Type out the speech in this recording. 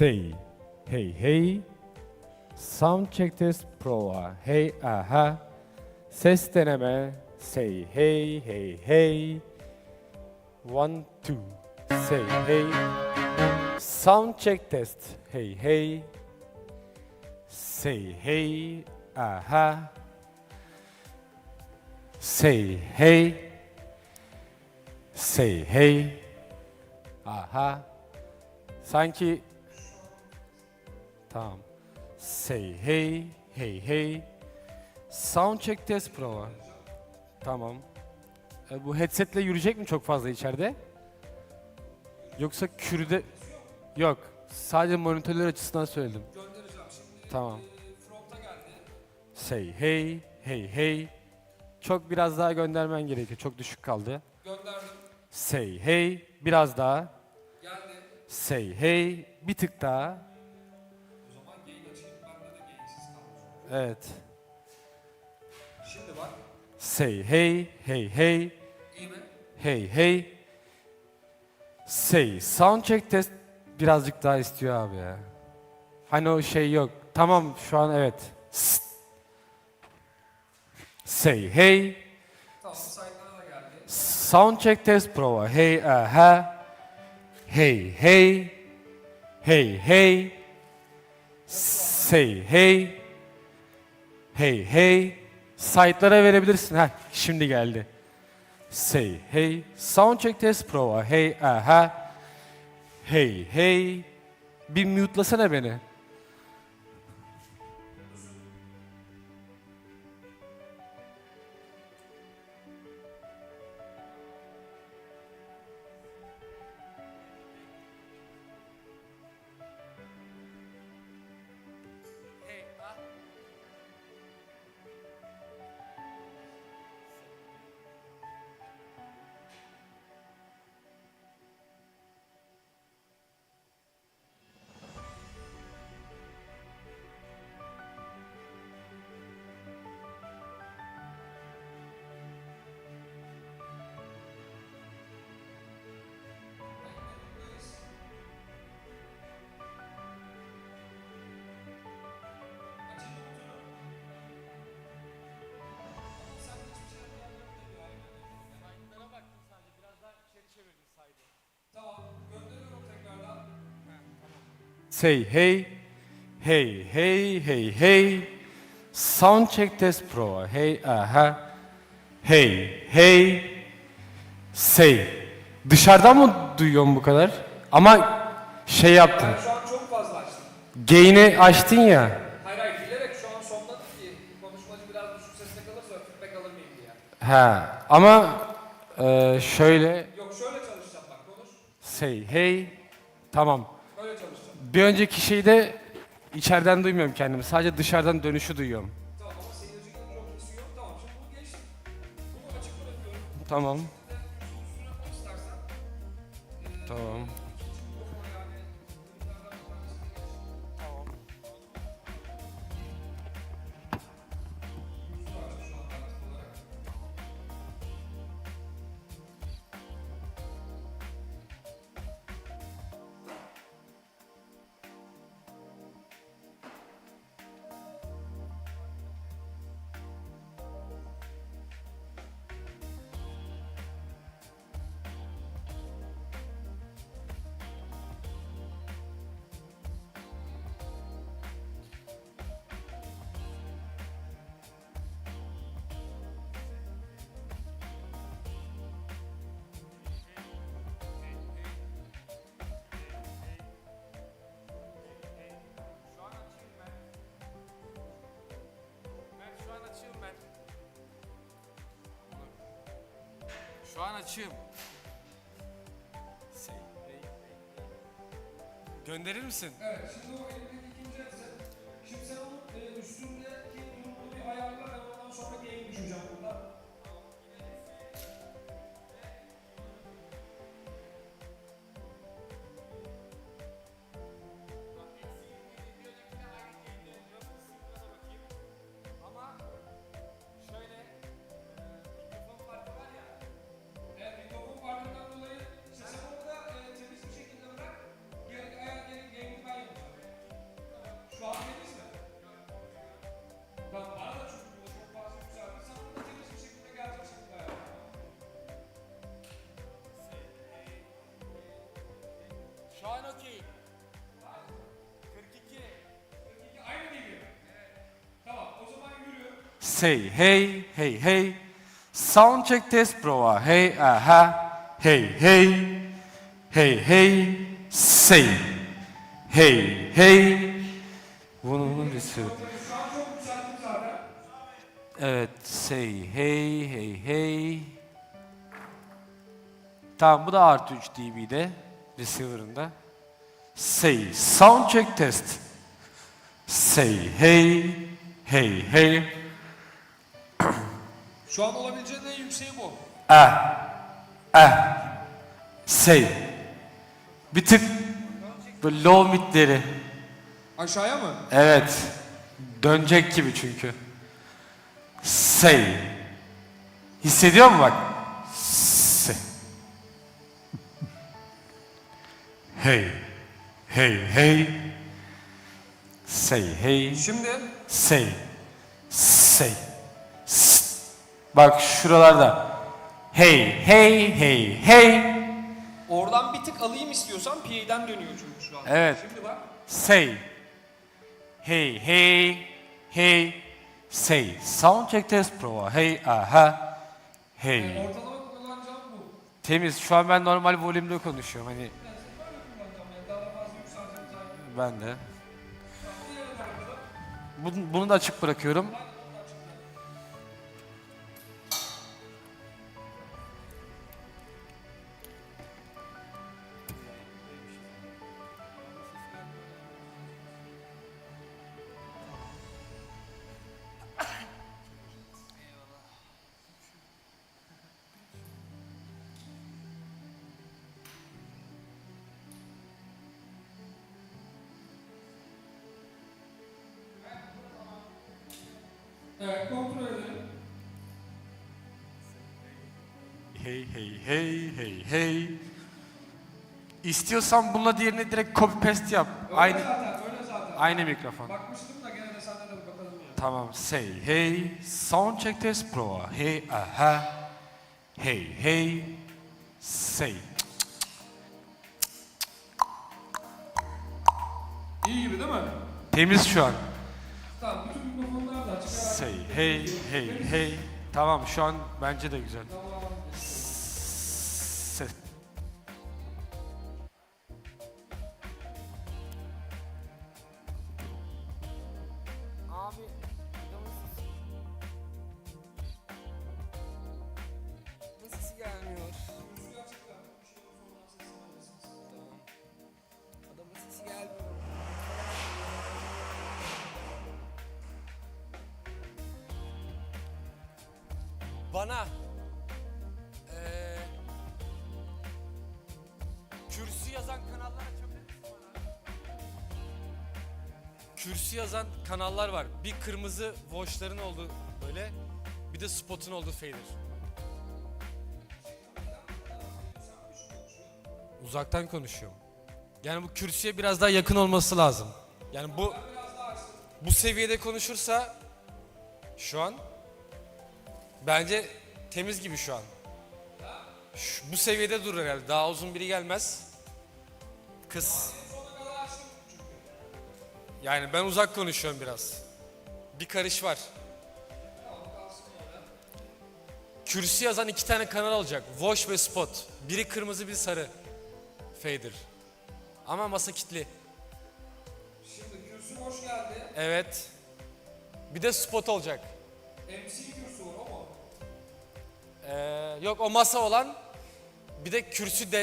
Say hey hey. Sound check test prova. Hey aha. Ses deneme. Say hey hey hey. One two. Say hey. Sound check test. Hey hey. Say hey aha. Say hey. Say hey. Aha. Sanki Tamam. Say hey, hey hey. Sound check test prova. Tamam. E, bu headsetle yürüyecek mi çok fazla içeride? Yoksa kürde... Yok. Sadece monitörler açısından söyledim. Göndereceğim. Şimdi Tamam. fronta geldi. Say hey, hey hey. Çok biraz daha göndermen gerekiyor. Çok düşük kaldı. Gönderdim. Say hey, biraz daha. Geldi. Say hey, bir tık daha. Evet. Şimdi bak. Say hey, hey hey. İyi mi? Hey hey. Say sound check test birazcık daha istiyor abi ya. Hani o şey yok. Tamam şu an evet. Sst. Say hey. Tamam. Da geldi. Sound check test prova. Hey aha. Hey hey. Hey hey. Say hey. Hey hey. Site'lara verebilirsin. Heh, şimdi geldi. Say hey. Sound check test prova. Hey aha. Hey hey. Bir mute'lasana beni. Say hey. Hey hey hey hey. Sound check test prova. Hey aha. Hey hey. Say. Dışarıdan mı duyuyorsun bu kadar? Ama şey yaptın. Ben şu an çok fazla açtım. Gain'i açtın ya. Hayır hayır bilerek şu an sonladım ki konuşmacı biraz düşük sesle kalırsa feedback alır mıyım diye. Ha. Ama e, şöyle Yok şöyle çalışacağım bak konuş. say hey. Tamam. Bir önceki şeyde içeriden duymuyorum kendimi. Sadece dışarıdan dönüşü duyuyorum. Tamam Şu an açığım. Gönderir misin? Evet şimdi o elimdeki ikinci. Şimdi sen onun e, üstündeki durumunu bir ayarla ben ondan sonra gain say hey, hey, hey. Sound check test prova. Hey, aha. Hey, hey. Hey, hey. Say. Hey, hey. Bunu bunun bir sürü. Şu an çok yükselttim zaten. Evet, say hey, hey, hey. Tamam, bu da artı 3 dB'de. Receiver'ında. Say, sound check test. Say hey, hey, hey. Şu an olabileceğin en yükseği bu. Say. Bir tık böyle low midleri. Aşağıya mı? Evet. Dönecek gibi çünkü. Say. Hissediyor mu bak? Say. Hey. Hey hey. Say hey. Şimdi Say. Say. Bak şuralarda. Hey hey hey hey. oradan bir tık alayım istiyorsan PA'den dönüyor çünkü şu an. Evet. Şimdi bak. Say. Hey, hey, hey. Say. Sound check test prova. Hey, aha. Hey. Ortalama kullanacağım bu. Temiz. Şu an ben normal volümde konuşuyorum. Hani Yani. Yani ben de. Bunu, bunu da açık bırakıyorum. Evet kontrol edelim. Hey, hey, hey, hey, hey. İstiyorsan bununla diğerini direkt copy paste yap. Öyle Aynı zaten, öyle zaten. aynı mikrofon. Bakmıştım da gene de sende de bir bakalım ya. Tamam. Say hey. Sound check test prova. Hey, aha. Hey, hey. Say. İyi gibi değil mi? Temiz şu an. Tamam Say hey, hey, hey. Tamam şu an bence de güzel. Abi Bana eee kürsü yazan kanallar açabilir misin bana? kürsü yazan kanallar var. Bir kırmızı watchların olduğu böyle, bir de spotun olduğu fader. Uzaktan konuşuyorum. Yani bu kürsüye biraz daha yakın olması lazım. Yani bu bu seviyede konuşursa şu an bence temiz gibi şu an. Şu- bu seviyede durur herhalde. Daha uzun biri gelmez. Kız. Yani ben uzak konuşuyorum biraz. Bir karış var. Kürsü yazan iki tane kanal olacak. Wash ve Spot. Biri kırmızı, biri sarı. Fader. Ama masa kilitli. Şimdi kürsü boş geldi. Evet. Bir de spot olacak. MC kürsü? Ee, yok o masa olan bir de kürsü de